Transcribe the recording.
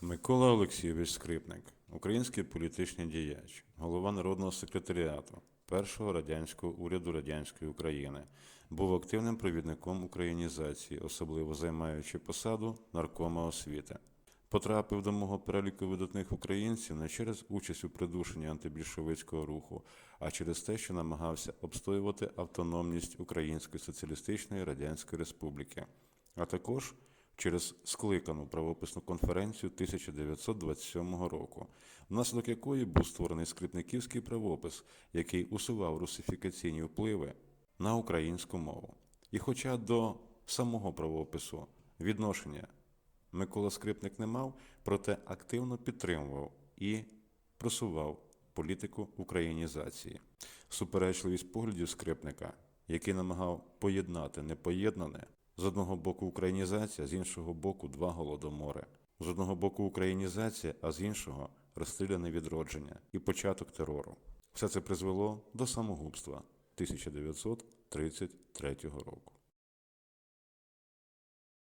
Микола Олексійович Скрипник, український політичний діяч, голова Народного секретаріату Першого радянського уряду радянської України, був активним провідником українізації, особливо займаючи посаду наркома освіти. Потрапив до мого переліку видатних українців не через участь у придушенні антибільшовицького руху, а через те, що намагався обстоювати автономність Української соціалістичної радянської республіки, а також через скликану правописну конференцію 1927 року, внаслідок якої був створений скрипниківський правопис, який усував русифікаційні впливи на українську мову. І хоча до самого правопису відношення Микола Скрипник не мав, проте активно підтримував і просував політику українізації. Суперечливість поглядів скрипника, який намагав поєднати непоєднане, з одного боку українізація, з іншого боку два голодомори. З одного боку українізація, а з іншого розстріляне відродження і початок терору. Все це призвело до самогубства 1933 року.